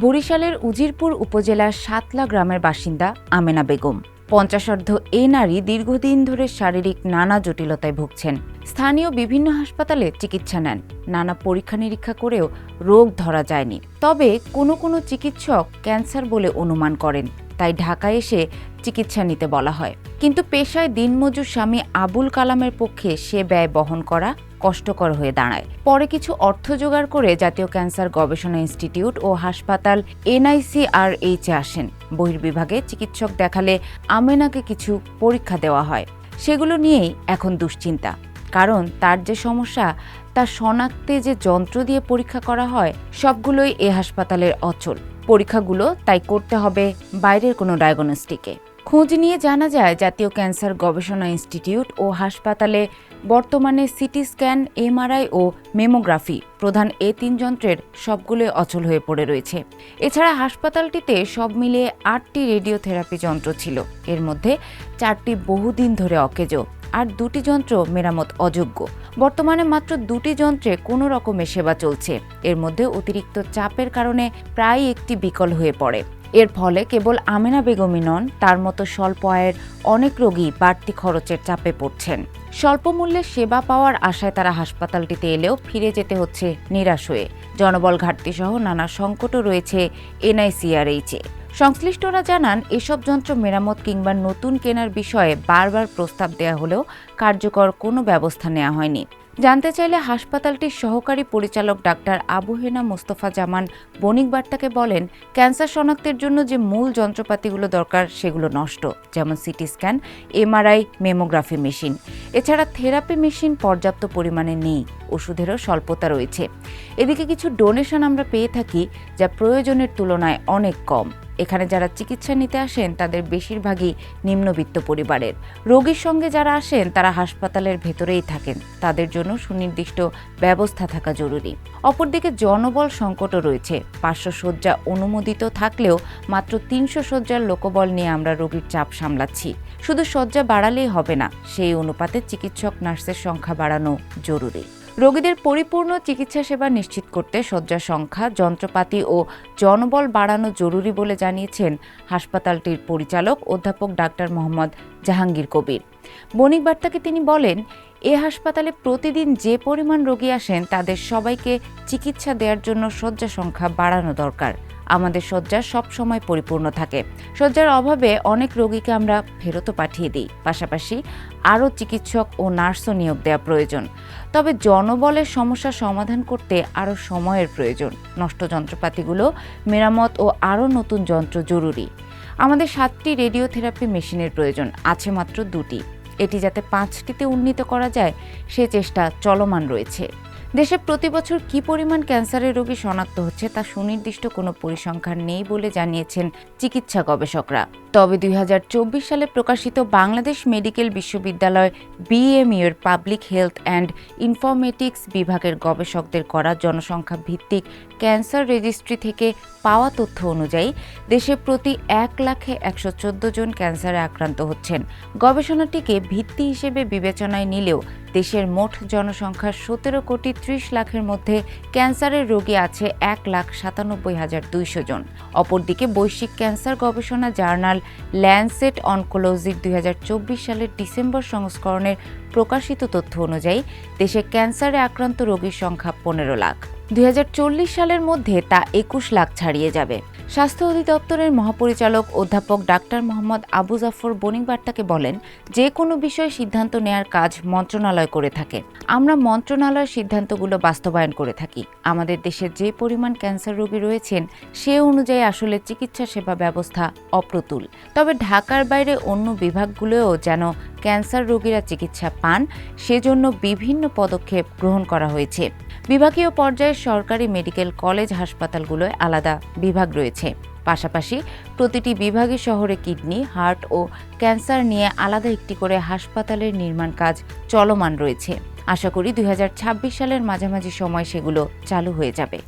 বরিশালের উজিরপুর উপজেলার সাতলা গ্রামের বাসিন্দা আমেনা বেগম। পঞ্চাশার্ধ এ নারী দীর্ঘদিন ধরে শারীরিক নানা জটিলতায় ভুগছেন। স্থানীয় বিভিন্ন হাসপাতালে চিকিৎসা নেন। নানা পরীক্ষা নিরীক্ষা করেও রোগ ধরা যায়নি। তবে কোনো কোনো চিকিৎসক ক্যান্সার বলে অনুমান করেন। তাই ঢাকায় এসে চিকিৎসা নিতে বলা হয়। কিন্তু পেশায় দিনমজুর স্বামী আবুল কালামের পক্ষে সে ব্যয় বহন করা কষ্টকর হয়ে দাঁড়ায়। পরে কিছু অর্থ জোগাড় করে জাতীয় ক্যান্সার গবেষণা ইনস্টিটিউট ও হাসপাতাল এনআইসিআরএইচে আসেন। বহির্বিভাগে চিকিৎসক দেখালে আমেনাকে কিছু পরীক্ষা দেওয়া হয়। সেগুলো নিয়েই এখন দুশ্চিন্তা। কারণ তার যে সমস্যা তা শনাক্তে যে যন্ত্র দিয়ে পরীক্ষা করা হয়, সবগুলোই এ হাসপাতালের অচল। পরীক্ষাগুলো তাই করতে হবে বাইরের কোনো ডায়াগনস্টিকে। খোঁজ নিয়ে জানা যায়, জাতীয় ক্যান্সার গবেষণা ইনস্টিটিউট ও হাসপাতালে বর্তমানে সিটি স্ক্যান, এমআরআই ও মেমোগ্রাফি প্রধান এ তিন যন্ত্রের সবগুলোই অচল হয়ে পড়ে রয়েছে। এছাড়া হাসপাতালটিতে সব মিলিয়ে আটটি রেডিওথেরাপি যন্ত্র ছিল। এর মধ্যে চারটি বহুদিন ধরে অকেজো আর দুটি যন্ত্র মেরামত অযোগ্য। বর্তমানে মাত্র দুটি যন্ত্রে কোনো রকমের সেবা চলছে। এর মধ্যে অতিরিক্ত চাপের কারণে প্রায় একটি বিকল হয়ে পড়ে। এর ফলে কেবল আমেনা বেগমই নন, তার মতো স্বল্প আয়ের অনেক রোগী বাড়তি খরচের চাপে পড়ছেন। স্বল্প মূল্যে সেবা পাওয়ার আশায় তারা হাসপাতালটিতে এলেও ফিরে যেতে হচ্ছে নিরাশ হয়ে। জনবল ঘাটতি সহ নানা সংকটও রয়েছে এনআইসিআরএইচে। সংশ্লিষ্টরা জানান, এসব যন্ত্র মেরামত কিংবা নতুন কেনার বিষয়ে বারবার প্রস্তাব দেওয়া হলেও কার্যকর কোনো ব্যবস্থা নেওয়া হয়নি। জানতে চাইলে হাসপাতালটির সহকারী পরিচালক ডাক্তার আবু হেনা মোস্তফা জামান বণিক বার্তাকে বলেন, ক্যান্সার শনাক্তের জন্য যে মূল যন্ত্রপাতিগুলো দরকার সেগুলো নষ্ট, যেমন CT scan, MRI, mammography machine. এছাড়া থেরাপি মেশিন পর্যাপ্ত পরিমাণে নেই, ওষুধেরও স্বল্পতা রয়েছে। এদিকে কিছু ডোনেশন আমরা পেয়ে থাকি, যা প্রয়োজনের তুলনায় অনেক কম। এখানে যারা চিকিৎসা নিতে আসেন, তাদের বেশিরভাগই নিম্নবিত্ত পরিবারের। রোগীর সঙ্গে যারা আসেন, তারা হাসপাতালের ভেতরেই থাকেন। তাদের জন্য সুনির্দিষ্ট ব্যবস্থা থাকা জরুরি। অপরদিকে জনবল সংকটও রয়েছে। পাঁচশো শয্যা অনুমোদিত থাকলেও মাত্র তিনশো শয্যার লোকবল নিয়ে আমরা রোগীর চাপ সামলাচ্ছি। শুধু শয্যা বাড়ালেই হবে না, সেই অনুপাতে চিকিৎসক, নার্সের সংখ্যা বাড়ানো জরুরি। রোগীদের পরিপূর্ণ চিকিৎসা সেবা নিশ্চিত করতে শয্যা সংখ্যা, যন্ত্রপাতি ও জনবল বাড়ানো জরুরি বলে জানিয়েছেন হাসপাতালটির পরিচালক অধ্যাপক ডাক্তার মোহাম্মদ জাহাঙ্গীর কবির। বণিক বার্তাকে তিনি বলেন, এ হাসপাতালে প্রতিদিন যে পরিমাণ রোগী আসেন, তাদের সবাইকে চিকিৎসা দেওয়ার জন্য শয্যা সংখ্যা বাড়ানো দরকার। আমাদের শয্যা সব সময় পরিপূর্ণ থাকে। শয্যার অভাবে অনেক রোগীকে আমরা ফেরতও পাঠিয়ে দিই। পাশাপাশি আরও চিকিৎসক ও নার্সও নিয়োগ দেওয়া প্রয়োজন। তবে জনবলের সমস্যা সমাধান করতে আরও সময়ের প্রয়োজন। নষ্ট যন্ত্রপাতিগুলো, মেরামত ও আরও নতুন যন্ত্র জরুরি। আমাদের সাতটি রেডিওথেরাপি মেশিনের প্রয়োজন, আছে মাত্র দুটি। এটি যাতে পাঁচটিতে উন্নীত করা যায়, সে চেষ্টা চলমান রয়েছে। দেশে প্রতি বছর কি পরিমাণ ক্যান্সারের রোগী শনাক্ত হচ্ছে তা সুনির্দিষ্ট কোনো পরিসংখ্যান নেই বলে জানিয়েছেন চিকিৎসা গবেষকরা। তবে দুই হাজার চব্বিশ সালে প্রকাশিত বাংলাদেশ মেডিকেল বিশ্ববিদ্যালয় বিএমইউ এর পাবলিক হেলথ অ্যান্ড ইনফরমেটিক্স বিভাগের গবেষকদের করা জনসংখ্যা ভিত্তিক ক্যান্সার রেজিস্ট্রি থেকে পাওয়া তথ্য অনুযায়ী দেশে প্রতি এক লাখে একশো চোদ্দ জন ক্যান্সারে আক্রান্ত হচ্ছেন। গবেষণাটিকে ভিত্তি হিসেবে বিবেচনায় নিলেও দেশের মোট জনসংখ্যার সতেরো কোটি ত্রিশ লাখের মধ্যে ক্যান্সারের রোগী আছে এক লাখ সাতানব্বই হাজার দুইশো জন। অপরদিকে বৈশ্বিক ক্যান্সার গবেষণা জার্নাল ল্যান্সেট অনকোলজির দুই হাজার চব্বিশ সালের ডিসেম্বর সংস্করণের প্রকাশিত তথ্য অনুযায়ী দেশে ক্যান্সারে আক্রান্ত রোগীর সংখ্যা পনেরো লাখ। দুই হাজার চল্লিশ সালের মধ্যে তা একুশ লাখ ছাড়িয়ে যাবে। স্বাস্থ্য অধিদপ্তরের মহাপরিচালক অধ্যাপক ডাক্তার মোহাম্মদ আবু জাফর বণিক বার্তাকে বলেন, যে কোনো বিষয়ে সিদ্ধান্ত নেয়ার কাজ মন্ত্রণালয় করে থাকে। আমরা মন্ত্রণালয়ের সিদ্ধান্তগুলো বাস্তবায়ন করে থাকি। আমাদের দেশে যে পরিমাণ ক্যান্সার রোগী রয়েছেন, সে অনুযায়ী আসলে চিকিৎসা সেবা ব্যবস্থা অপ্রতুল। তবে ঢাকার বাইরে অন্য বিভাগগুলোও যেন ক্যান্সার রোগীরা চিকিৎসা পান, সেজন্য বিভিন্ন পদক্ষেপ গ্রহণ করা হয়েছে। বিভাগীয় পর্যায়ে সরকারি মেডিকেল কলেজ হাসপাতালগুলোয় আলাদা বিভাগ রয়েছে। পাশাপাশি প্রতিটি বিভাগে শহরে কিডনি, হার্ট ও ক্যান্সার নিয়ে আলাদা একটি করে হাসপাতালের নির্মাণ কাজ চলমান রয়েছে। আশা করি দুই হাজার ছাব্বিশ সালের মাঝামাঝি সময় সেগুলো চালু হয়ে যাবে।